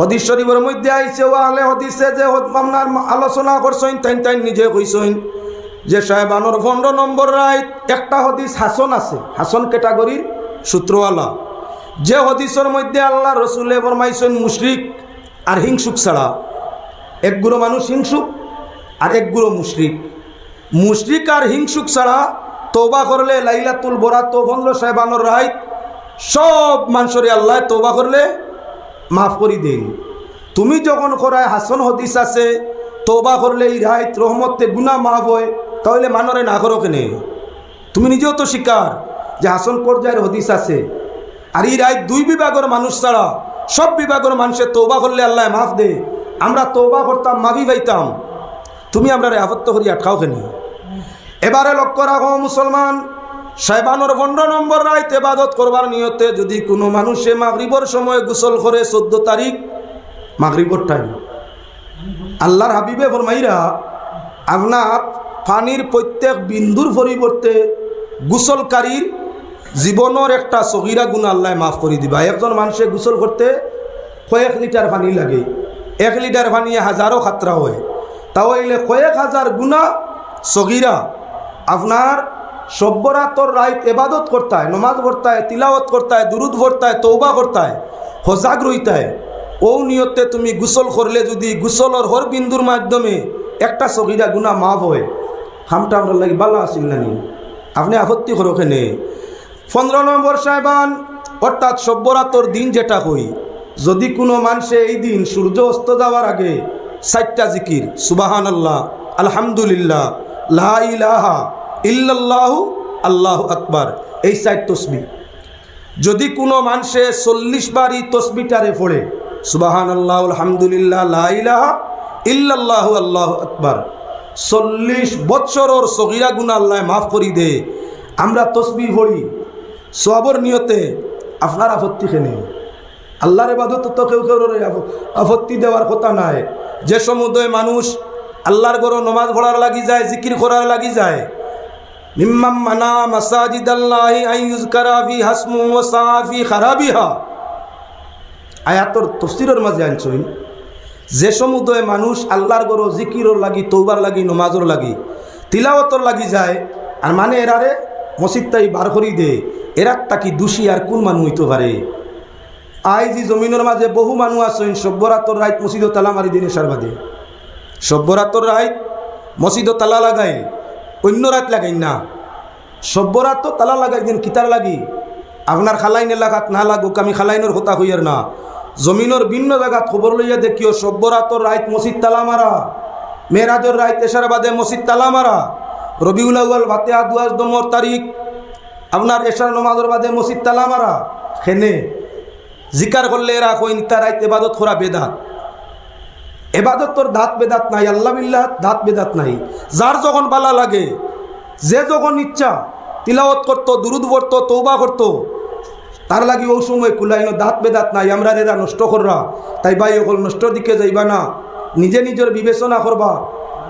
হদিস শরীফের মধ্যে আইছে, ও আলে হদিসে যে আপনার আলোচনা করছেন তাই তাই নিজে কইছেন যে সাহেবানোর পনেরো নম্বর রায়, একটা হদিস হাসন আছে, হাসন ক্যাটাগরির সূত্রওয়ালা। যে হদিসের মধ্যে আল্লাহ রসুলে ফরমাইছেন, মুশরিক আর হিংসুক ছাড়া। একগুলো মানুষ হিংসুক আর একগুলো মুশরিক। মুশরিক আর হিংসুক ছাড়া তৌবা করলে লাইলাতুল বরাত, তো পনেরো সাহেবানোর রায়, সব মানুষরে আল্লাহ তৌবা করলে মাফ করি দিন। তুমি যখন করায় হাসন হদিস আছে তৌবা করলে এই রাইত রহমতে গুনা মাফ হয়, তাহলে মানরে না করো কেনে? তুমি নিজেও তো শিকার যে হাসন পর্যায়ের হদিস আছে। আর রায় দুই বিভাগের মানুষ ছাড়া, সব বিভাগের মানুষের তৌবা করলে আল্লাহ মাফ দে। আমরা তৌবা করতাম, মাফি পাইতাম। তুমি আমরা আবত্ত করি আটকাও কেনে? এবারে লক্ষ্য রাখো মুসলমান সাহেবানোর পনেরো নম্বর রাইত এবাদত করবার নিয়তে যদি কোনো মানুষে মাগরিবর সময় গোসল করে চোদ্দ তারিখ, মাগরিবর টাইম আল্লাহর হাবিবে ফরমাইরা, আপনার পানির প্রত্যেক বিন্দুর পরিবর্তে গোসলকারীর জীবনের একটা সহিরা গুণ আল্লাহ মাফ করে দিবা। একজন মানুষে গোসল করতে কয়েক লিটার পানি লাগে। এক লিটার পানি হাজারো খাতরা হয়। তাও এলে কয়েক হাজার গুণা সগিরা আপনার সব্যরাতর রাইত এবাদত করতায়, নমাজ পড়তায় তিলাওয়াত করতায়, দুরুদ ভরতায় তৌবা করতায়, হজাগ রইতায়। ও নিয়তে তুমি গোসল করলে যদি গোসলর হর বিন্দুর মাধ্যমে একটা সগিরা গুণা মাফ হয় হামটা আমরা লাগি বালা আসিল না নি। আপনি আপত্তি করো ওখানে। পনেরো নম্বর সাহেবান, অর্থাৎ সব্যরাতর দিন যেটা হই, যদি কোনো মানুষে এই দিন সূর্য অস্ত যাওয়ার আগে সাতটা জিকির সুবাহান আল্লাহ আলহামদুলিল্লাহ, লা ইলাহা ইল্লাল্লাহু আল্লাহ আকবার। এই সাইট তসবি। যদি কোনো মানুষে চল্লিশ বার এই তসবিটারে পড়ে সুবাহান আল্লাহ আলহামদুলিল্লাহ, লা ইলাহা ইল্লাল্লাহু আল্লাহ আকবার। চল্লিশ বৎসরর সগিরা গুণা আল্লাহ মাফ করি দে। আমরা তসবি পড়ি, সবর নিয়তে আপনার আপত্তি খেনে আল্লাহর এবাদত তো কেউ কেউ আপত্তি দেওয়ার কথা নাই। যে সমুদয় মানুষ আল্লাহর গরো নমাজ পড়ার লাগি যায়, জিকির করার লাগি যায় মিম্মাম মানা মাসাজিদ আল্লাহ আইয়ুজ কারাফি হাসমু ও সাফি খারাবিহা। আয়াতর তফসিরের মাঝে আনছইন যে সমুদয় মানুষ আল্লাহর গরো জিকিরর লাগি তৌবার লাগি, নমাজর লাগি, তিলাওয়াতর লাগি যায়, আর মানে এরারে মসজিদ তাই বার করি দে এরাক তাকি দোষী আর কোন মানুষ হইতে পারে? আই যে জমিনের মাঝে বহু মানুষ আছেন সভ্যরাতর রাইত মসজিদ তালা মারি দিনে সারবাদে সভ্যরাতর রাইত মসজিদ তালা লাগাই অন্য রাত লাগাই না। সভ্যরাত তো তালা লাগাই দিন, কিতার লাগি। আপনার খালাইন এলাকাত না লাগুক, আমি খালাইনের হতা হইয়ার না। জমিনের ভিন্ন জায়গাত খবর লইয়া দেখিও সভ্যরাতর রাইত মসজিদ তালা মারা। মেয়েরাজর রাইত এসার বাদে মসজিদ তালা মারা। রবিউল আউয়াল ভাতে আদুয়াজ দমর, তারিখ। আপনার এশার নমাজের বাদে মসজিদ তালা মারা। খেনে। জিকার করলে এরা কইন, তার রাইত এবাদত করা বেদাত। এবাদত তোর দাঁত বেদাত নাই, আল্লাহ বিল্লাহ, দাঁত বেদাত নাই। যার যখন বালা লাগে, যে যখন ইচ্ছা, তিলাওয়াত করতো, দুরুদ পড়তো তৌবা করতো, তার লাগি ওই সময় কুলাইন, দাঁত বেদাত নাই, আমরা এরা নষ্ট কররা। তাই ভাই, অকল নষ্টর দিকে যাইবা না, নিজে নিজের বিবেচনা করবা।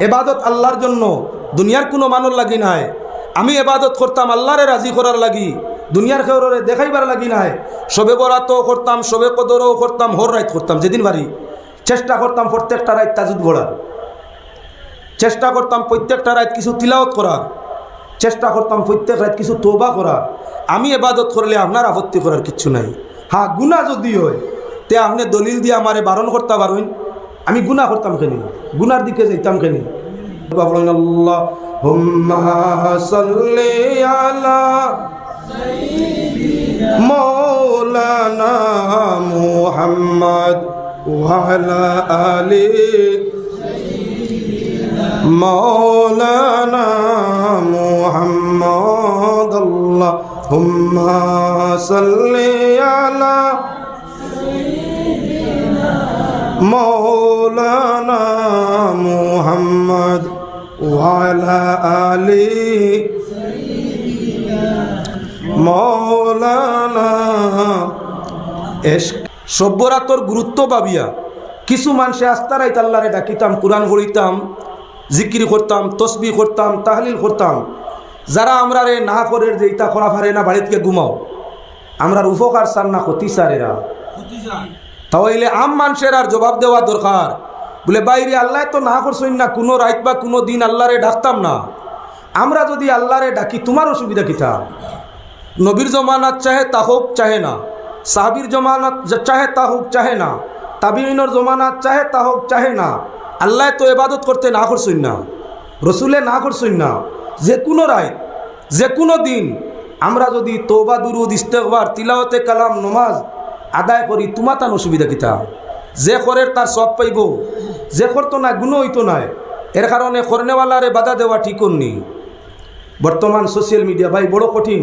এবাদত আল্লাহর জন্য, দুনিয়ার কোনো মানুষ লাগি নাই। আমি এবাদত করতাম, আল্লাহরে রাজি করার লাগি, দুনিয়ার খেউরে দেখাইবার লাগি নাই। সবে বরাতও করতাম সবে কদরও করতাম, হর রাইত করতাম, যেদিন বাড়ি চেষ্টা করতাম প্রত্যেকটা রাইত তাজুদ পড়ার। চেষ্টা করতাম প্রত্যেকটা রাত কিছু তিলাওত করার। চেষ্টা করতাম প্রত্যেক রাত কিছু তোবা করার। আমি এবাদত করলে আপনার আপত্তি করার কিচ্ছু নাই। হ্যাঁ গুণা যদি হয়, তে আপনি দলিল দিয়ে আমারে বারণ করতে পারেন। আমি গুণা করতাম কেন? গুনার দিকে যাইতাম কেন? মৌলানা মুহাম্মদ। وعلى آل مولانا محمد الله هم صل على مولانا محمد وعلى آل مولانا. عشق মৌলানা সভ্যরাতর গুরুত্ব পাবিয়া। কিছু মানুষে আস্তারাই তাল্লারে ডাকিতাম কোরআন পড়িতাম জিকির করতাম তসবি করতাম তাহলিল করতাম। যারা আমরা রে না করে যে ইতা করা ফারে না বাড়িতে ঘুমাও। আমরার উপকার সার না ক্ষতি চার এরা। তাহলে আম মানুষের আর জবাব দেওয়া দরকার। বলে বাইরে আল্লাহ তো না করছেন না কোনো রাত বা কোনো দিন আল্লাহরে ডাকতাম না। আমরা যদি আল্লাহরে ডাকি তোমার অসুবিধা কিতা নবীর জমানাত চাহে তা হোক চাহে না। সাহাবির জমানাত চাহে তা হোক চাহে না তাবিনের জমানাত চাহে তা হোক চাহে না, আল্লাহ তো এবাদত করতে না করছেন না রসুলে না করছেন না যে কোনো রায়, যে কোনো দিন আমরা যদি তোবা দুরুদ ইস্তেকবার তিলাওতে কালাম, নমাজ আদায় করি তোমার তার অসুবিধা কিতা যে করের তার সব পাইব, যে করতো না গুণ হইতো নাই। এর কারণে করনেওয়ালারে বাধা দেওয়া ঠিক নি বর্তমান সোশ্যাল মিডিয়া ভাই, বড় কঠিন।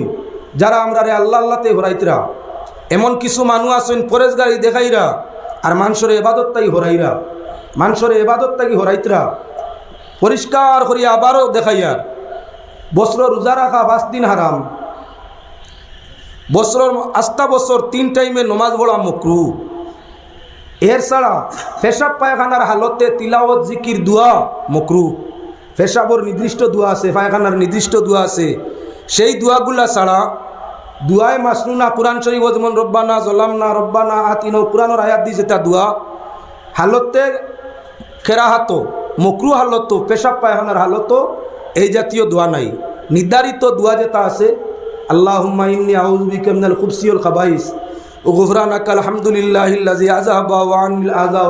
যারা আমরা রে আল্লাহ আল্লাহতে হরাইতরা এমন কিছু মানুষ আছেন পরেশগারি দেখাইরা, আর মানুষের এবাদত তাই হরাইরা। মানুষের এবাদত তাই হরাইতরা। পরিষ্কার করিয়া আবারও দেখাইয়া বস্ত্র রোজা রাখা পাঁচ দিন হারাম। বছর আস্তা বছর তিন টাইমে নমাজ পড়া মকরু। এর ছাড়া পেশাব পায়খানার হালতে তিলাওয়াত, জিকির, দোয়া মকরু। পেশাবর নির্দিষ্ট দোয়া আছে, পায়খানার নির্দিষ্ট দোয়া আছে। সেই দোয়াগুলা ছাড়া দুয়ায় মাসনুনা কোরআন শরীফ যেমন রব্বানা জলামনা রব্বানা আতিন কোরআনের আয়াত দিয়েছে তা দোয়া। হালতে খেরাহাত মকরু হালত, পেশাব পায়খানার হালত, এই জাতীয় দোয়া নাই। নির্ধারিত দোয়া যেটা আছে আল্লাহ ইন্নি আউজবি কেমনাল খুবসিউল খাবাইস। ও গুফরান আকাল আলহামদুলিল্লাহ আজাহবা ওয়ানিল আজা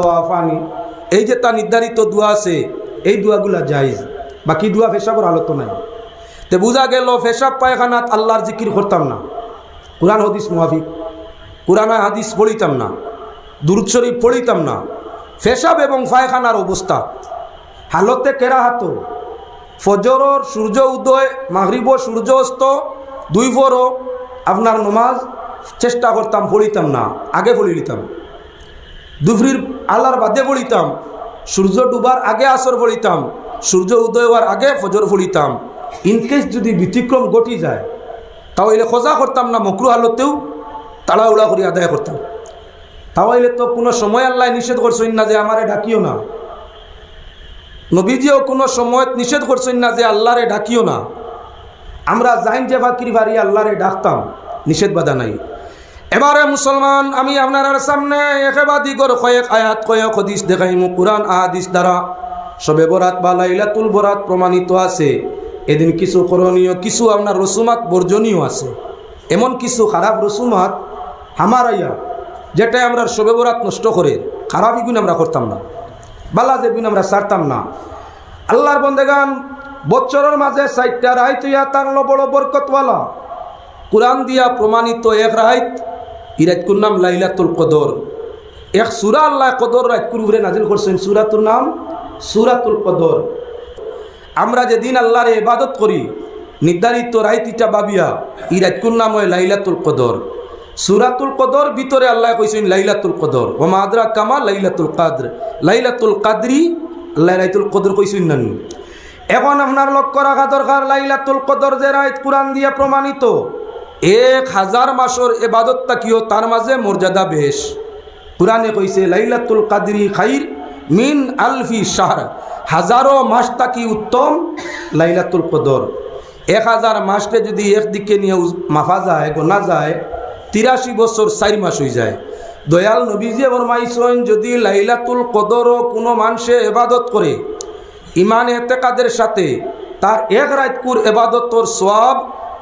এই যে তা নির্ধারিত দোয়া আছে, এই দোয়াগুলা জায়জ। বাকি দোয়া পেশাবর হালত নাই। তে বোঝা গেল, পেশাব পায়খানাত আল্লাহর জিকির করতাম না। কোরআন হদিস মুহাফিক কোরআন হাদিস পড়িতাম না। দুরুদ শরীফ পড়িতাম না। ফেসাব এবং পায়খানার অবস্থা। হালতে কেরাহাত। ফজরর সূর্য উদয়, মাগরিব সূর্য অস্ত দুই ফরও আপনার নমাজ চেষ্টা করতাম, পড়িতাম না। আগে পড়ি নিতাম। দুফরির আল্লাহর বাদে পড়িতাম। সূর্য ডুবার আগে আসর পড়িতাম। সূর্য উদয় হওয়ার আগে ফজর পড়িতাম। ইনকেস যদি ব্যতিক্রম ঘটি যায় তাহলে খোঁজা করতাম না, মকরু হালতেও তাড়াহুড়া করে আদায় করতাম। তাহলে তো কোনো সময় আল্লাহ নিষেধ করছেন না যে আমারে ডাকিও না। নবীজিও কোনো সময় নিষেধ করছেন না যে আল্লাহরে ডাকিও না। আমরা জাইন যে ফাকির বাড়ি আল্লাহরে ডাকতাম, নিষেধ বাধা নাই। এবারে মুসলমান, আমি আপনার সামনে একেবাদি কর কয়েক আয়াত, কয়েক হদিস দেখাইমু। কোরআন, আহাদিস দ্বারা সবে বরাত বা লাইলাতুল বরাত প্রমাণিত আছে। এদিন কিছু করণীয়, কিছু আপনার রসুমাত বর্জনীয় আছে। এমন কিছু খারাপ রসুমাত হামারাইয়া যেটা আমরা সবে বরাত নষ্ট করে খারাপ ইগুন আমরা করতাম না বালা যে গুণ আমরা ছাড়তাম না। আল্লাহর বন্দেগান বছরের মাঝে সাইটটা রাইত ইয়া তাংলো বড় বরকতওয়ালা। কোরআন দিয়া প্রমাণিত এক রাইত ইরাজকুর নাম লাইলাতুল কদর। এক সুরা আল্লাহ কদর রাজকুর উপরে নাজিল করছেন, সুরাতুর নাম সুরাতুল কদর। আমরা যে যেদিন আল্লাহরে ইবাদত করি, নির্ধারিত রাইতিটা বাবিয়া ই রাজকুর নাম হয় লাইলাতুল কদর। সুরাতুল কদর ভিতরে আল্লাহ কইছেন লাইলাতুল কদর। ও মাদরা কামা লাইলাতুল কাদর। লাইলাতুল কাদরি, আল্লাহ লাইতুল কদর কইছেন না এখন আপনার লক্ষ্য রাখা দরকার, লাইলাতুল কদর যে রাইত কোরআন দিয়ে প্রমাণিত। এক হাজার মাসর এবাদতটা কিও তার মাঝে মর্যাদা বেশ। কোরআনে কইছে, লাইলাতুল কাদরি খাইর মিন আলফি শাহর। হাজারো মাসটা কি উত্তম? লাইলাতুল কদর। এক হাজার মাসকে যদি একদিকে নিয়ে মাফা যায়, গোনা যায়, তিরাশি বছর চারি মাস হয়ে যায়। দয়াল নবীজি ফরমাইছেন, যদি লাইলাতুল কদরও কোনো মানুষে এবাদত করে, ইমান এতেকাদের সাথে তার এক রাতকুর এবাদতর সব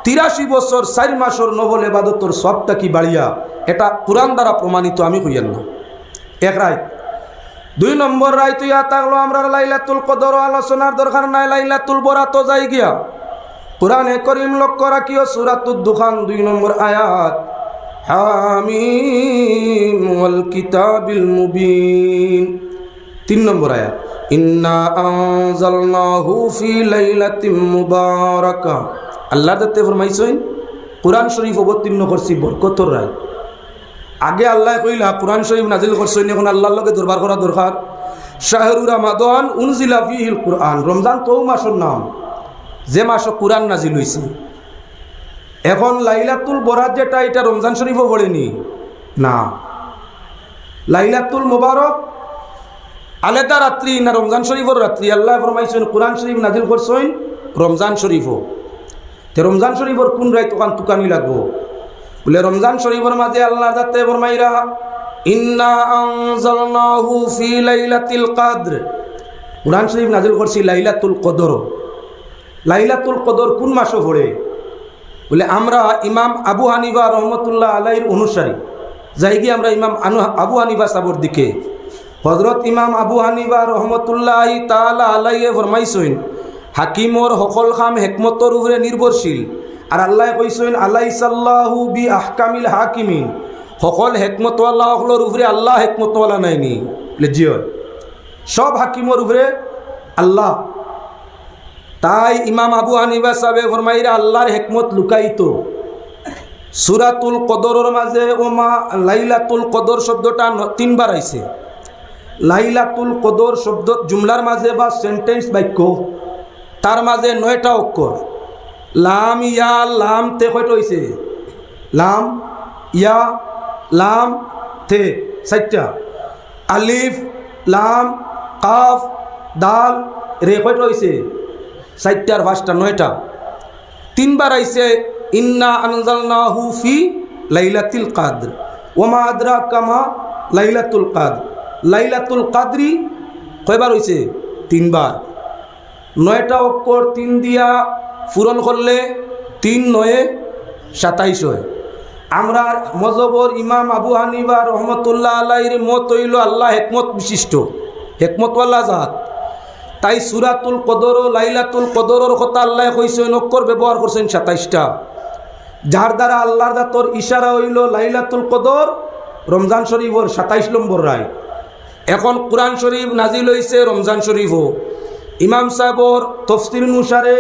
তিরাশি বছর চারি মাসর নবল এবাদতর সবটা কি বাড়িয়া? এটা কোরআন দ্বারা প্রমাণিত আমি কইয়ান না। এক রাত দুই নম্বর রায় তুই থাকল আমরা লাইলাতুল কদর, আলোচনার দরকার নাই, লাইলাতুল বরাত যাই গিয়া। কোরআনে করিম লক্ষ্য রাখিও সুরাতুর দোকান দুই নম্বর আয়াত। তিন নম্বর আয়াত। আল্লাহ দত্তে ফরমাইছেন কোরআন শরীফ অবতীর্ণ করছি, বরকতর রায়। আগে আল্লাহ কইলা, কোরআন শরীফ নাজিল করছেন এখন আল্লাহর লগে দরবার করা দরকার। শাহরুর রমাদান উনজিলা ফিহিল কোরআন, রমজান তো মাসের নাম। যে মাসে কোরআন নাজিল হইছে। এখন লাইলাতুল বরাত যেটা, এটা রমজান শরীফও পড়েনি। না। লাইলাতুল মোবারক, আলেদা রাত্রি না রমজান শরীফর রাত্রি? আল্লাহ ফরমাইছেন, কোরআন শরীফ নাজিল করছেন রমজান শরীফও। তে রমজান শরীফর কোন রায় তোকান তুকানি লাগবো? বলে রমজান শরীফর মাঝে আল্লাহ যাতে ফরমাইরা ইন্না আনজালনাহু ফি লাইলাতিল কদর। কুরআন শরীফ নাজিল করছি লাইলাতুল কদর। লাইলাতুল কদর কোন মাসে পড়ে? বলে, আমরা ইমাম আবু হানিফা রহমতুল্লাহ আলাইর অনুসারী। যাই গিয়ে আমরা ইমাম আনু, আবু হানিফা সাবর দিকে। হজরত ইমাম আবু হানিফা রহমতুল্লাহ তালা আলাইয়ে ফরমাইছইন হাকিমর সকল খাম হেকমতর উপরে নির্ভরশীল। আর আল্লাহ কইসইন আল্লাহ সাল্লাহু বি আহকামিল হাকিমিন। সকল হেকমতওয়ালা সকলের উপরে আল্লাহ হেকমতওয়ালা নাইনি বলে জিয় সব হাকিমর উপরে আল্লাহ। তাই ইমাম আবু হানিফা সাহেব ফরমাইরা আল্লাহর হেকমত লুকাইতো সুরাতুল কদরের মাঝে ও মা লাইলাতুল কদর শব্দটা ন- তিনবার আইছে। লাইলাতুল কদর শব্দ জুমলার মাঝে বা সেন্টেন্স বাক্য, তার মাঝে নয়টা অক্ষর। লাম, ইয়া, লাম, তে কয়টা হয়েছে লাম, ইয়া, লাম থে চারটা। আলিফ, লাম, কাফ, দাল, রে কয়টা হয়েছে চারটার পাঁচটা, নয়টা। তিনবার আইছে, ইন্না আনজালনাহু ফি লাইলাতুল কাদর ওমা আদরা কামা লাইলাতুল কাদর। লাইলাতুল কাদরি কয়বার হইছে? তিনবার। নয়টা অক্ষর, তিন দিয়া পূরণ করলে তিন নয়ে সাতাইশ হয়। আমরা মজবর ইমাম আবু হানিবা রহমতুল্লাহ আল্লাহর মত হইল আল্লাহ হেকমত বিশিষ্ট, হেকমতওয়ালা জাত। তাই সুরাতুল কদর লাইলাতুল কদরের কথা আল্লাহ কইছেন অক্ষর ব্যবহার করছেন সাতাইশটা। যার দ্বারা আল্লাহর দাতর ইশারা হইল লাইলাতুল কদর, রমজান শরীফর সাতাইশ নম্বর রায়। এখন কোরআন শরীফ নাজিল হইছে রমজান শরীফও। ইমাম সাহেবর তফসির অনুসারে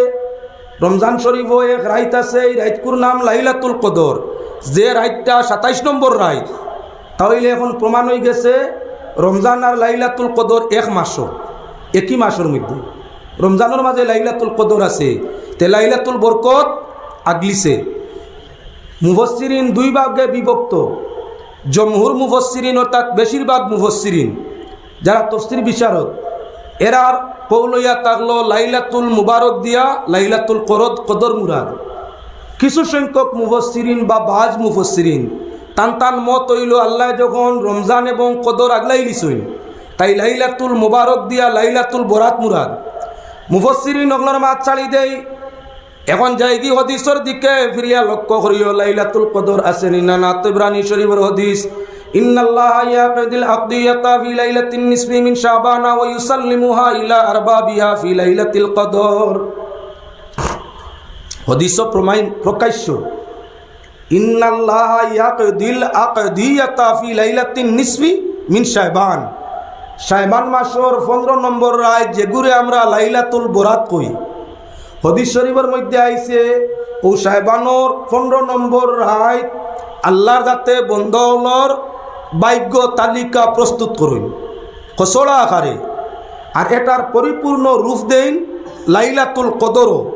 রমজান শরীফও এক রাইত আছে, এই রাইতকুর নাম লাইলাতুল কদর। যে রাইতটা সাতাইশ নম্বর রাইত, তাহলে এখন প্রমাণ হয়ে গেছে রমজান আর লাইলাতুল কদর এক মাসও, একই মাসের মধ্যে। রমজানের মাঝে লাইলাতুল কদর আছে, তে লাইলাতুল বরকত আগলিছে। মুফসিরিন দুই ভাগে বিভক্ত, জমহুর মুফসিরিন অর্থাৎ বেশিরভাগ মুফসিরিন যারা তফসির বিচারক এরার কৌলইয়া তাগলো লাইলাতুল মুবারক দিয়া লাইলাতুল করদ, কদর মুরাদ। কিছু সংখ্যক মুফসিরিন বা বাজ মুফসিরিন টান টান মত হইল আল্লাহ যখন রমজান এবং কদর আগলাই লিছইন তাই লাইলাতুল মুবারক দিয়া লাইলাতুল বরাত মুরাদ। মুফসিরিন অগলার মাত চালি দেই, এখন যাই কি হদিসর দিকে ফিরিয়া লক্ষ্য করিও, লাইলাতুল কদর আসেনি না না তিবরানি শরীফের হদিস। ইন্নাল্লাহ ইয়াকদিল আকদিয়াতা ফি লাইলাতিন নিসফি মিন শাবানা ওয়া ইউসাল্লিমুহা ইলা আরবাবিহা ফি লাইলাতিল কদর। হদিস প্রমাণ প্রকাশ্য। ইন্নাল্লাহ ইয়াকদিল আকদিয়াতা ফি লাইলাতিন নিসফি মিন শাবান শাবান মাসের 15 নম্বর রায় যেগুরে আমরা লাইলাতুল বরাত কই। হদিস শরীফের মধ্যে আইছে, ও সাহেবানোর পনেরো নম্বর রায়, আল্লাহর যাতে বন্ধলর বাক্য তালিকা প্রস্তুত করুন। খসড়া আকারে। আর এটার পরিপূর্ণ রূপ দেন লাইলাতুল কদরও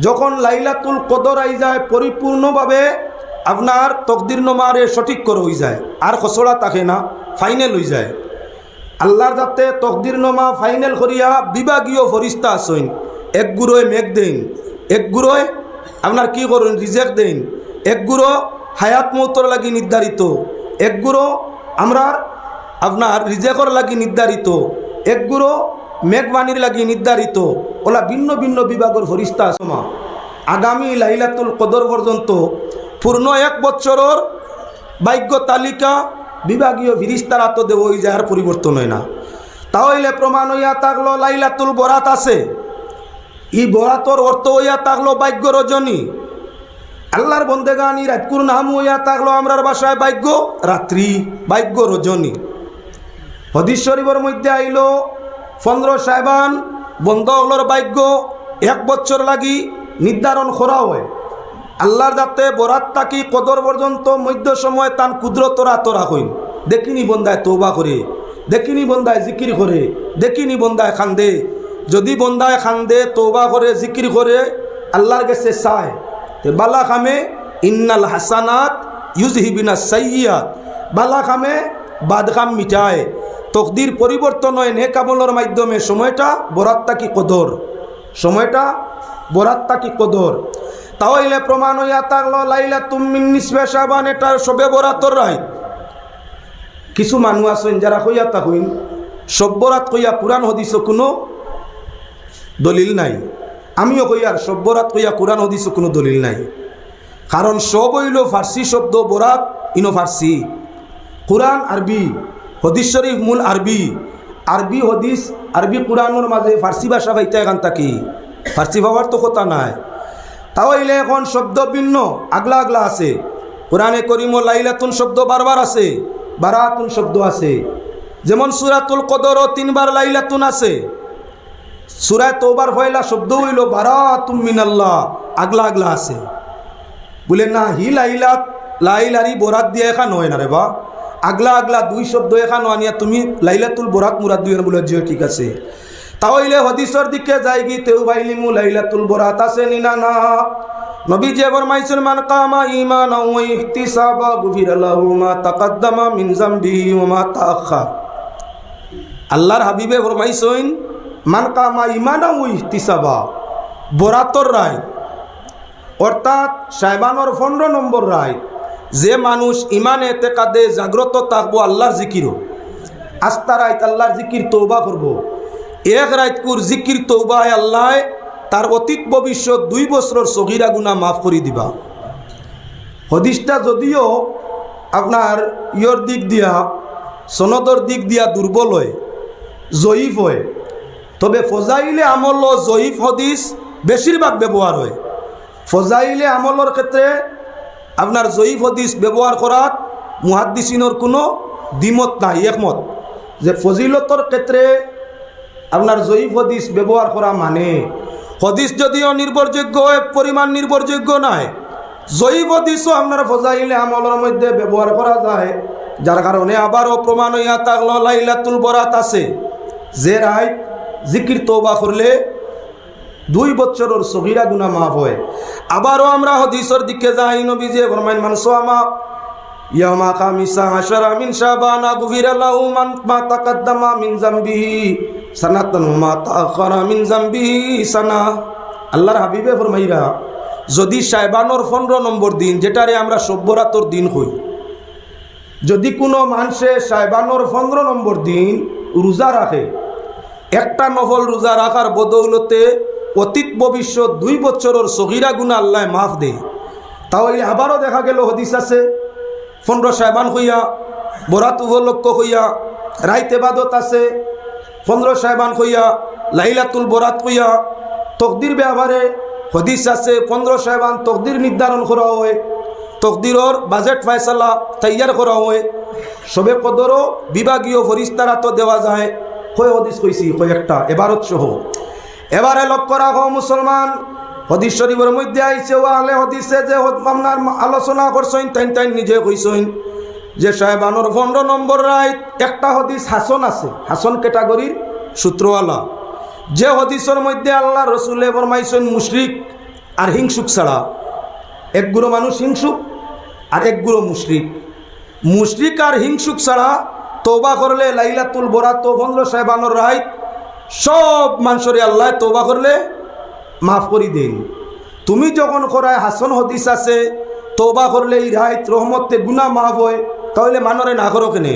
যখন লাইলাতুল কদর আই যায়, পরিপূর্ণভাবে আপনার তকদির নমারে সঠিক করে হয়ে যায়। আর খসড়া থাকে না, ফাইনাল হয়ে যায়। আল্লাহর যাতে তকদির নমা ফাইনাল করিয়া বিভাগীয় ফরিস্তা আসইন। এক গুঁড়োয় মেঘ দেন এক গুঁড়োয় আপনার কি করুন? রিজেক্ট দেন এক গুঁড়ো হায়াত মৌতর লাগি নির্ধারিত। এক গুঁড়ো আমরা আপনার রিজেকর লাগি নির্ধারিত, এক গুঁড়ো মেঘবাণীর লাগি নির্ধারিত। ওলা ভিন্ন ভিন্ন বিভাগের ফরিস্তা আসমা আগামী লাইলাতুল কদর পর্যন্ত পূর্ণ এক বছরের ভাগ্য তালিকা বিভাগীয় ফিরিস্তারা তো দেব ওই যার পরিবর্তন হয় না। তাহলে প্রমাণ হইয়া থাকল লাইলাতুল বরাত আছে। ই বরাতর অর্থ হইয়া থাকল ভাগ্য রজনী আল্লাহর বন্দেগানি রাতকুর নাম হইয়া থাকল আমরার বাসায় ভাগ্য রাত্রি, ভাগ্য রজনী। হদিস শরীফের মধ্যে আইল, পনেরো সাহেবান বন্ধ হলোর ভাগ্য, এক বছর লাগি নির্ধারণ করা হয়। আল্লাহর যাতে বরাত তাকি কদর পর্যন্ত মধ্য সময় তান কুদরতরা তোরা হইন দেখিনি বন্দায় তৌবা করে, দেখিনি বন্দায় জিকির করে, দেখিনি বন্দায় খান্দে। যদি বন্দায় খান্দে তৌবা করে, জিকির করে, আল্লাহর কাছে চায় তে বালা খামে ইন্নাল হাসানাত ইউজহিবিনা সাইয়াত বালা খামে বাদখাম মিটায়। তকদির পরিবর্তন হয় নে কামলের মাধ্যমে। সময়টা বরাত্তা কি কদর? সময়টা বরাত্তা কি কদর? তাহলে প্রমাণ হইয়া থাকল লাইলা তুমিন নিসবে এটার সবে বরাতর রায়। কিছু মানুষ আছেন যারা হইয়া তা কইন সব্যরাত কইয়া কোরআন হদিস কোনো দলিল নাই। আমিও কই আর সব্যরাত কইয়া কোরআন হদিস কোনো দলিল নাই। কারণ সব হইল ফার্সি শব্দ, বরাত, ইনো ফার্সি। কোরআন, আরবি। হদিস শরীফ মূল আরবি। আরবি হদিস, আরবি কোরআনের মাঝে ফার্সি ভাষা ভাইতে এখান থাকি। ফার্সি ভাবার তো কথা নাই। তাও হইলে এখন শব্দ ভিন্ন, আগলা আগলা আছে। কোরআনে করিম লাইলাতুন শব্দ বারবার আছে, বারাতুন শব্দ আছে। যেমন সুরাতুল কদরও তিনবার লাইলাতুন আছে। সুরায় তোবার ফয়লা শব্দ হইল, বারাতুম মিনাল্লাহ আগলা আগলা আছে। বলে, না, হি লাইলাত লাইলারি বরাত দিয়ে এখান হয় না রে বা। আগলা আগলা দুই শব্দ এখান আনিয়া তুমি লাইলাতুল বরাত মুরাত দুই বলে যে ঠিক আছে। তাহলে হদিসর দিকে যাই গি তেউ ভাইলিমু লাইলাতুল বরাত আছে নিনা না নবী যে ফরমাইছেন মান কামা ঈমানা ওয়া ইহতিসাবা, গুফিরা লাহু মা তাকাদ্দামা মিন যামবিহি ওয়া মা তাআখার আল্লাহর হাবিবে ফরমাইছেন মান কামা ওয়া ইহতিসাবা। বরাতর রায়। অর্থাৎ সাহেবানোর পনেরো নম্বর রায়। যে মানুষ ইমানে এতে কাদে জাগ্রত থাকব আল্লাহর জিকিরও। আস্থা রাইত আল্লাহর জিকির তৌবা করব। এক রাইতকুর জিকির তৌবায় আল্লাহ তার অতীত ভবিষ্যৎ দুই বছরের সগিরা গুণা মাফ করে দিবা। হদিসটা যদিও আপনার ইয়র দিক দিয়া, সনদর দিক দিয়া দুর্বল হয়, জয়ীফ হয় তবে ফজাইলে আমল ও জয়ীফ হদিস বেশিরভাগ ব্যবহার হয়। ফজাইলে আমলের ক্ষেত্রে আপনার জয়ীফ হদিস ব্যবহার করাত মুহাদ্দিসিনের কোনো দ্বিমত নাই, একমত। যে ফজিলতর ক্ষেত্রে আপনার জয়ীফ হদিস ব্যবহার করা মানে হদিস যদিও নির্ভরযোগ্য হয় পরিমাণ নির্ভরযোগ্য নয়, জয়ীফ হদিসও আপনার ফজাইলে আমলের মধ্যে ব্যবহার করা যায়, যার কারণে আবারও প্রমাণ হইয়া থাকল, লাইলাতুল বরাত আছে। যে রায় জিকির তৌবা করলে দুই বছরের সগিরা গুণা মাফ হয়। আবারও আমরা হদিসর দিকে যাই নবী যে ফরমাইন মানুষ আমা মা মিন মিন হাবিবে যদি সাইবানোর পনেরো নম্বর দিন, যেটারে আমরা সভ্যরাতর দিন হই যদি কোনো মানুষে সাইবানোর পনেরো নম্বর দিন রোজা রাখে একটা নফল রোজা রাখার বদৌলতে অতীত, ভবিষ্যৎ দুই বছরের সগিরা গুণা আল্লাহ মাফ দে। তাহলে আবারও দেখা গেল, হদিস আছে, পনেরো সাহেবান হইয়া, বরাত উপলক্ষ হইয়া, রাইতে বাদত আছে, পনেরো সাহেবান হইয়া, লাইলাতুল বরাত হইয়া, তকদির ব্যবহারে হদিস আছে, পনেরো সাহেবান তকদির নির্ধারণ করা হয়, তকদিরর বাজেট ফয়সালা তৈয়ার করা হয়, সবে কদরও বিভাগীয় ফরিস্তারা তো দেওয়া যায়। কয় হদিস কইছি কয়েকটা এবারত সহ। এবারে লক্ষ্য রাখো মুসলমান, হদিস শরীফের মধ্যে আইছে, ও আলে হদিসে যে আপনার আলোচনা করছেন, তাইন তাইন নিজে কইছেন যে সাহেবানোর পনেরো নম্বর রায়, একটা হদিস হাসন আছে, হাসন ক্যাটাগরির সূত্রওয়ালা। যে হদিসের মধ্যে আল্লাহ রসুলে ফরমাইছেন, মুশরিক আর হিংসুক ছাড়া। একগুলো মানুষ হিংসুক আর একগুলো মুশরিক। মুশরিক আর হিংসুক ছাড়া তৌবা করলে লাইলাতুল বরাত তো পনেরো সাহেবানোর রায় সব মানুষরে আল্লাহ তোবা করলে মাফ করি দিন। তুমি যখন করায় হাসন হদিস আছে, তোবা করলে রায় রহমতে গুণা মাফ হয়, তাহলে মানরে না করো কেনে?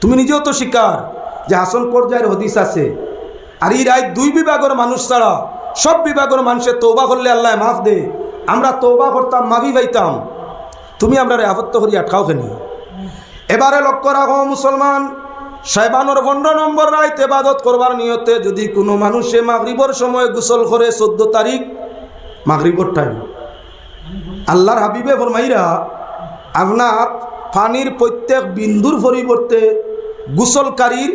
তুমি নিজেও তো শিকার যে হাসন পর্যায়ের হদিস আছে। আর রায় দুই বিভাগের মানুষ ছাড়া সব বিভাগের মানুষের তৌবা করলে আল্লাহ মাফ দে। আমরা তৌবা করতাম, মাফি পাইতাম। তুমি আমরা আপত্ত করি, আটকাও কেনে? এবারে লক্ষ্য রাখো, মুসলমান সাহেবানোর পনেরো নম্বর রাইতে বাদত করবার নিয়তে যদি কোনো মানুষে মাগরিবর সময় গোসল করে চোদ্দ তারিখ, মাগরিবর টাইম আল্লাহর হাবিবে ফরমাইরা, আপনার পানির প্রত্যেক বিন্দুর পরিবর্তে গোসলকারীর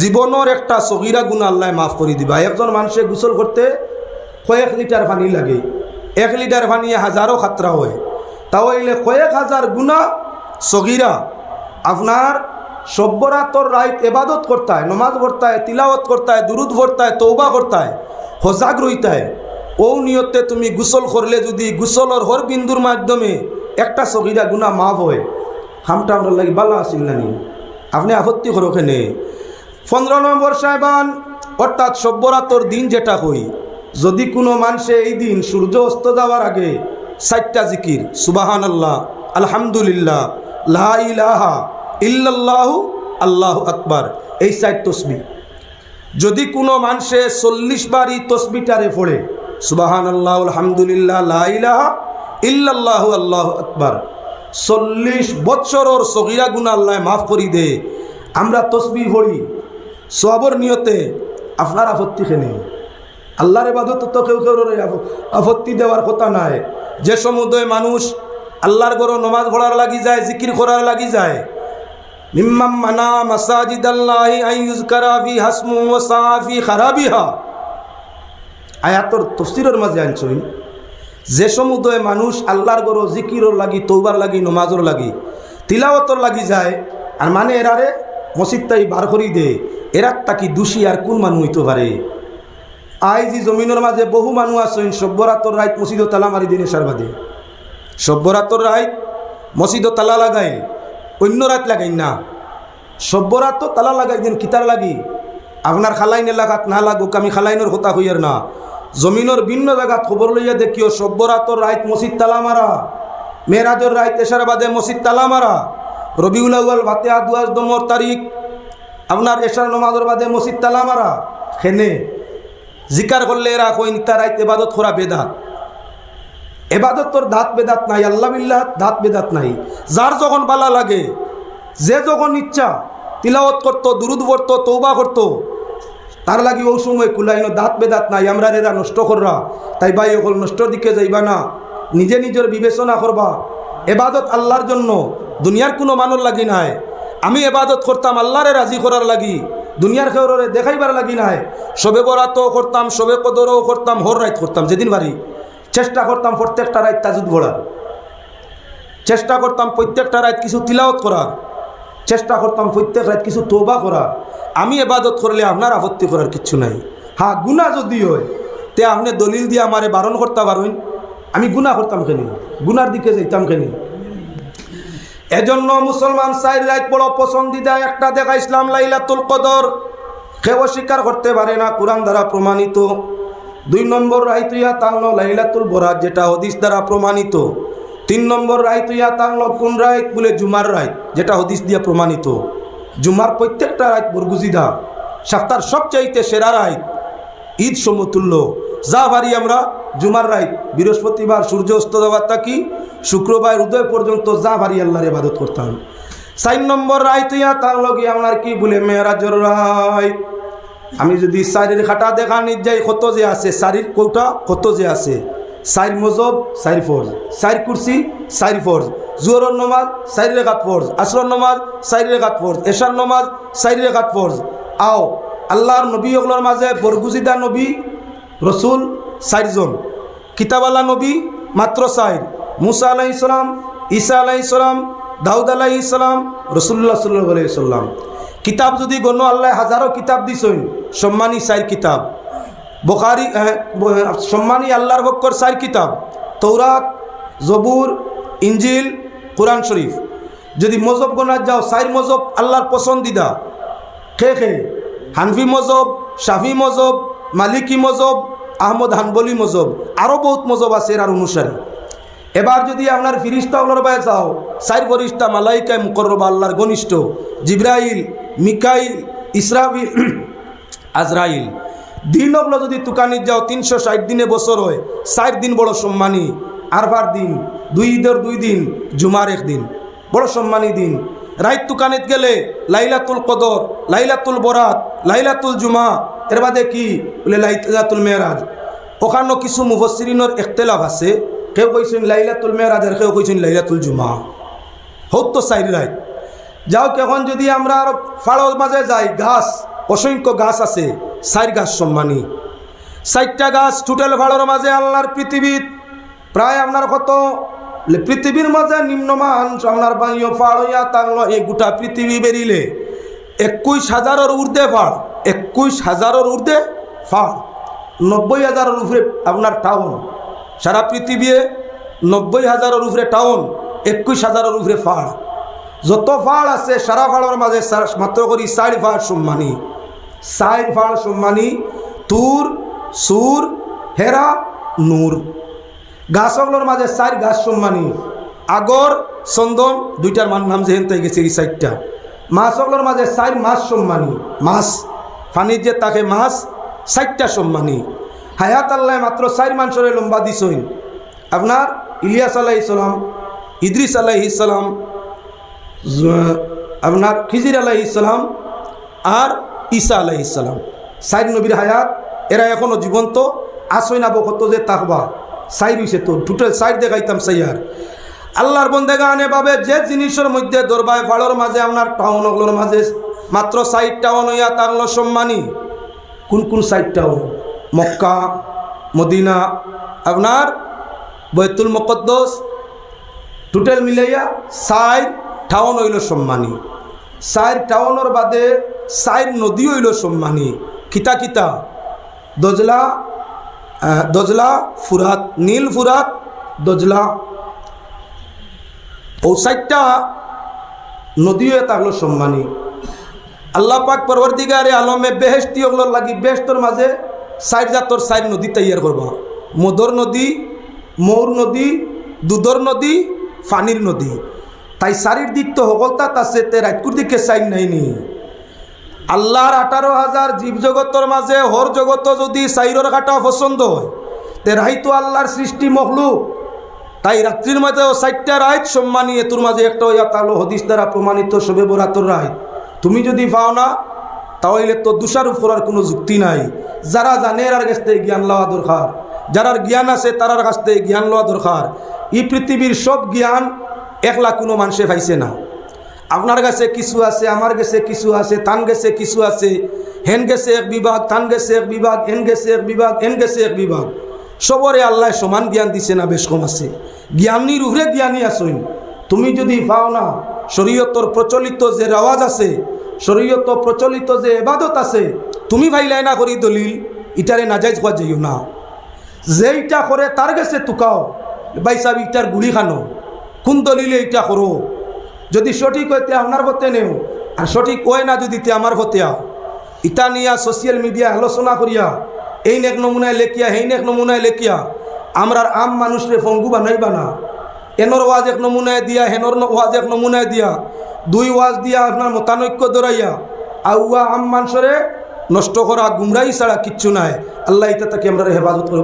জীবনের একটা সগিরা গুণ আল্লাহ মাফ করে দিবা। একজন মানুষে গোসল করতে কয়েক লিটার পানি লাগে, এক লিটার পানি হাজারো খাতরা হয়। তাও এলে কয়েক হাজার গুণা সগিরা আপনার সভ্যরাতর রাইত এবাদত করতে হয় নমাজ হয় তিলাওয়াত করতে হয় দুরুদ হয় তৌবা করতে হয় হজাগ রইতে হয় ও নিয়তে তুমি গোসল করলে যদি গোসলর হর বিন্দুর মাধ্যমে একটা সগিরা গুণা মাফ হয়। হামটা আমরা লাগি বালা আসিল নানি আপনি আপত্তি করো ওখানে পনেরো নম্বর সাহেবান, অর্থাৎ সভ্যরাতর দিন যেটা হই, যদি কোনো মানুষে এই দিন সূর্য অস্ত যাওয়ার আগে সাতটা জিকির সুবাহান আল্লাহ আলহামদুলিল্লাহ, লা ইলাহা ইল্লাল্লাহু আল্লাহ আকবার। এই সাইড তসবি। যদি কোনো মানুষে চল্লিশ বারই তসবিটারে পড়ে সুবাহান আল্লাহ আলহামদুলিল্লাহ লাইলাহা ইল্লাল্লাহু আল্লাহ আকবার। চল্লিশ বৎসরর সগিরা গুণা আল্লাহ মাফ করি দে। আমরা তসবি পড়ি সবর নিয়তে আপনার আপত্তি খেনে আল্লাহর এবাদত তো কেউ কেউ আপত্তি দেওয়ার কথা নাই। যে সমুদয় মানুষ আল্লাহর গরো নমাজ পড়ার লাগি যায়, জিকির করার লাগি যায় মিম্মাম মানা মাসাজিদ আল্লাহি আইয়ুজ কারাফি হাসমু ও সাফি খারাবিহা। আয়াতর তফসিরের মাঝে আনছই যে সমুদয় মানুষ আল্লাহর গরো জিকিরর লাগি তৌবার লাগি, নমাজর লাগি, তিলাওয়াতর লাগি যায়, আর মানে এরারে মসজিদ তাই বার করি দে, এরা তাকি দোষী আর কোন মানুষ হইতে পারে? আই যে জমিনের মাঝে বহু মানুষ আছেন সভ্যরাতর রাইত মসজিদ তালা মারি দিনে সারবাদে সভ্যরাতর রাইত মসজিদ তালা লাগাই অন্য রাত লাগাই না। সভ্যরাত তো তালা লাগাই দিন, কিতার লাগি। আপনার খালাইন এলাকাত না লাগুক, আমি খালাইনের কথা হইয়ার না। জমিনের ভিন্ন জায়গাত খবর লইয়া দেখিও সভ্যরাতর রাইত মসজিদ তালা মারা। মেয়েরাজর রাইত এসার বাদে মসজিদ তালা মারা। রবিউল আউয়াল ভাতে আদুয়াজ দমর, তারিখ। আপনার এশার নমাজর বাদে মসজিদ তালা মারা। খেনে। জিকার করলে এরা কইন, তার রাইত এবাদত করা বেদাত। এবাদত তোর দাঁত বেদাত নাই, আল্লাহ বিল্লাহ দাঁত বেদাত নাই। যার যখন বালা লাগে, যে যখন ইচ্ছা, তিলাওয়াত করতো, দুরুদ পড়তো তৌবা করতো, তার লাগি ওই সময় কুলাইন দাঁত বেদাত নাই, আমরা এরা নষ্ট কররা। তাই ভাই ওগুলো নষ্টর দিকে যাইবা না, নিজে নিজের বিবেচনা করবা। এবাদত আল্লাহর জন্য, দুনিয়ার কোনো মানুষ লাগি নাই। আমি এবাদত করতাম আল্লাহরে রাজি করার লাগি। দুনিয়ার খেউরে দেখাইবার লাগি নাই। সবে বরাতও করতাম সবে কদরও করতাম, হর রাইত করতাম, যেদিন বাড়ি চেষ্টা করতাম প্রত্যেকটা রাইত তাজুদ পড়ার। চেষ্টা করতাম প্রত্যেকটা রাত কিছু তিলাওত করার। চেষ্টা করতাম প্রত্যেক রাত কিছু তোবা করার। আমি এবাদত করলে আপনার আপত্তি করার কিচ্ছু নাই। হ্যাঁ গুণা যদি হয়, তে আপনি দলিল দিয়ে আমারে বারণ করতে পারেন আমি গুণা করতাম কেন? গুনার দিকে যাইতাম কেন? এজন্য মুসলমান সাইড রাইত বড় পছন্দিদা একটা দেখা ইসলাম লাইলাতুল কদর। কেউ স্বীকার করতে পারে না, কোরআন দ্বারা প্রমাণিত। দুই নম্বর রাইতুইয়া তাংল লাইলাতুল বরাত, যেটা হদিস দ্বারা প্রমাণিত। তিন নম্বর রাইতুইয়া তাংল কোন রাইত? বলে জুমার রাইত, যেটা হদিস দিয়ে প্রমাণিত। জুমার প্রত্যেকটা রাইত বরগুজিদা সপ্তাহ সবচাইতে সেরা রাইত, ঈদ সমতুল্য। যা ভারি আমরা জুমার রাইত, বৃহস্পতিবার সূর্য অস্ত দেওয়ার তাকি শুক্রবার উদয় পর্যন্ত যা ভারি আল্লাহর ইবাদত করতাম। চার নম্বর রাইতুইয়া তার লগে আমার কি বলে, মেয়েরাজর রাইত? আমি যদি শাড়ির খাটা দেখা নিজ যাই কত যে আছে শাড়ির কৌটা কত যে আছে? চার মজব চার ফর্জ। চার কুর্সি চার ফর্জ। জোহরের নমাজ চারি রেখাত ফর্জ। আসর নমাজ চারি রেখাত ফর্জ। এশার নমাজ চারি রেখাত ফর্জ। আও, আল্লাহর নবী ওগুলোর মাঝে বরগুজিদা নবী, রসুল চারজন কিতাবালা নবী, মাত্র চার মুসা আলাহ ইসলাম ঈসা আলাহ ইসলাম দাউদ আলাহ ইসলাম রসুল্লাহ সাল্লাহ সাল্লাম। কিতাব যদি গণ, আল্লাহ হাজারো কিতাব দিছইন সম্মানী চার কিতাব। বোখারি সম্মানী আল্লাহর বক্কর চার কিতাব। তৌরাত জবুর ইঞ্জিল কোরআন শরীফ যদি মজব গনার যাও চার মজব আল্লাহর পছন্দিদা। খে খে হানফি মজব শাফি মজব, মালিকি মজব, আহমদ হানবলি মজব। আরও বহুত মজব আছে এর অনুসারে এবার যদি আপনার ফিরিস্তা ওগুলোর বায়ে চাও চার ফরিস্তা মালাইকায় মুকরবা আল্লাহর ঘনিষ্ঠ। জিব্রাইল মিকাইল ইসরাফিল আজরাইল। দিন ওগুলো যদি তুকানির যাও, তিনশো ষাট দিনে বছর হয়, ষাট দিন বড় সম্মানী আরবার দিন, দুই ঈদের দুই দিন, জুমার এক দিন, বড় সম্মানী দিন। রাইত তুকানিত গেলে লাইলাতুল কদর, লাইলাতুল বরাত, লাইলাতুল জুমা, এর বাদে কি? বলে লাইলাতুল মেয়েরাজ ওখানেও কিছু মুফসিরিনের একতেলাফ আছে। কেউ কইছেন লাইলাতুল মেয়েরাজ আর কেউ কইছেন লাইলাতুল জুমা। হোক তো সাইড রাইত। যাও এখন যদি আমরা আর ফাড়োর মাঝে যাই গাছ অসংখ্য গাছ আছে সাইড গাছ সম্মানী। সাইডটা গাছ টুটেল ফাড়োর মাঝে আল্লাহর পৃথিবীর। প্রায় আপনার কত? পৃথিবীর মাঝে নিম্নমান, আপনার বাঙিও ফাড়ইয়া তাংল এই গোটা পৃথিবী বেরিলে। একুশ হাজারের ঊর্ধ্বে ফাড়, একুশ হাজারের ঊর্ধ্বে ফাড়। নব্বই হাজারের উপরে আপনার টাউন সারা পৃথিবী নব্বই হাজারের উপরে টাউন একুশ হাজারের উপরে ফাড়। যত ফাড় আছে, সারা ফাড়ের মাঝে মাত্র করি চার ফাড় সম্মানী। চার ফাড় সম্মানী, তুর, সুর, হেরা, নূর। গাছগুলোর মাঝে চার গাছ সম্মানী। আগর, চন্দন, দুইটার মান নাম যেহেন তাই গেছে এই সাইডটা। মাছগুলোর মাঝে চার মাছ সম্মানী। মাছ। ফানির যে তাকে মাছ চারটা সম্মানী। হায়াত আল্লাহ মাত্র চার মানুষের লম্বা দিছইন আপনার ইলিয়াস আলাহ ইসলাম ইদ্রিস আলাহ ইসলাম আপনার খিজির আলাহ ইসলাম আর ঈসা আলাহ ইসলাম সাইড নবীর হায়াত, এরা এখনও জীবন্ত আসই না বকত যে তাকবা সাইড হইছে তো টোটাল সাইড দেখাইতাম সাইয়ার। আল্লাহর বন্দেগা আনে ভাবে যে জিনিসের মধ্যে দরবায় ফাড়র মাঝে, আপনার টাউন ওগুলোর মাঝে, মাত্র সাইড টাউন হইয়া তাগলো সম্মানী। কোন কোন সাইড টাউন মক্কা, মদিনা, আপনার বৈতুল মকদ্দস টোটাল মিলাইয়া সাইড টাউন হইল সম্মানী। সাইড টাউনের বাদে সাইড নদী হইল সম্মানী। কিতা কিতা? দজলা দজলা, ফুরাত, নীল ফুরাত, দজলা। ও সাইডটা নদীও থাকল সম্মানী। আল্লাহ পাক পরবর্তীকারে আলমে বেহেস্তি ওগুলো লাগি বেহেস্তর মাঝে সাইড জাতর সাইড নদী তৈয়ার করবা। মদর নদী, মৌর নদী, দুধর নদী, ফানির নদী। তাই চারির দিক তো সকলতাত আছে, তে রাজকুর দিকে সাইড নাইনি আল্লাহর আঠারো হাজার জীবজগতর মাঝে, হর জগত যদি সাইরর কাটা পছন্দ হয়, তে রাই তো আল্লাহর সৃষ্টি মখলুক। তাই রাত্রির মাঝে ও সাইটটা রাইত, সম্মানী এতুর মাঝে একটা ইয়া তালো হদিস দ্বারা প্রমাণিত সবে বরাতর রাইত। তুমি যদি পাও না, তাহলে তো দোষারোপ করার কোনো যুক্তি নাই। যারা জানে আর কাছ থেকে জ্ঞান লওয়া দরকার। যারার জ্ঞান আছে, তারার কাছ থেকে জ্ঞান লওয়া দরকার। এই পৃথিবীর সব জ্ঞান একলা কোনো মানুষে পাইছে না। আপনার কাছে কিছু আছে, আমার কাছে কিছু আছে, তান গেছে কিছু আছে, হেন গেছে এক বিভাগ, তান গেছে এক বিভাগ এন গেছে এক বিভাগ এন গেছে এক বিভাগ। সবরে আল্লাহ সমান জ্ঞান দিছে না, বেশ কম আছে। জ্ঞানীর উপরে জ্ঞানী আসইন তুমি যদি পাও না, শরীয়তর প্রচলিত যে রেওয়াজ আছে শরীয়ত প্রচলিত যে এবাদত আছে, তুমি ভাইলাই না করি দলিল, ইটারে নাজাইজ হওয়া যাইও না। যেইটা করে তার কাছে তুকাও, ভাই সাহেব, ইটার গুলি খানো। কোন দলিলে এইটা করো? যদি সঠিক হইতে আপনার হতে নেও, আর সঠিক হয় না যদি তে আমার হতে আও। ইটা নিয়া সোশ্যাল মিডিয়া আলোচনা করিয়া, এই নেক নমুনায় লেখিয়া, সেই নেক নমুনায় লেখিয়া আমরার আম মানুষরে ফঙ্গু বানাইবা না। এনর ওয়াজ এক নমুনায় দিয়া হেনর ওয়াজ এক নমুনায় দিয়া, দুই ওয়াজ দিয়া আপনার মতানৈক্য দৌড়াইয়া আউয়া আম মানুষরে নষ্ট করা গুমরাই ছাড়া কিচ্ছু নাই। আল্লাহ ইতা তাকে আমরা হেফাজত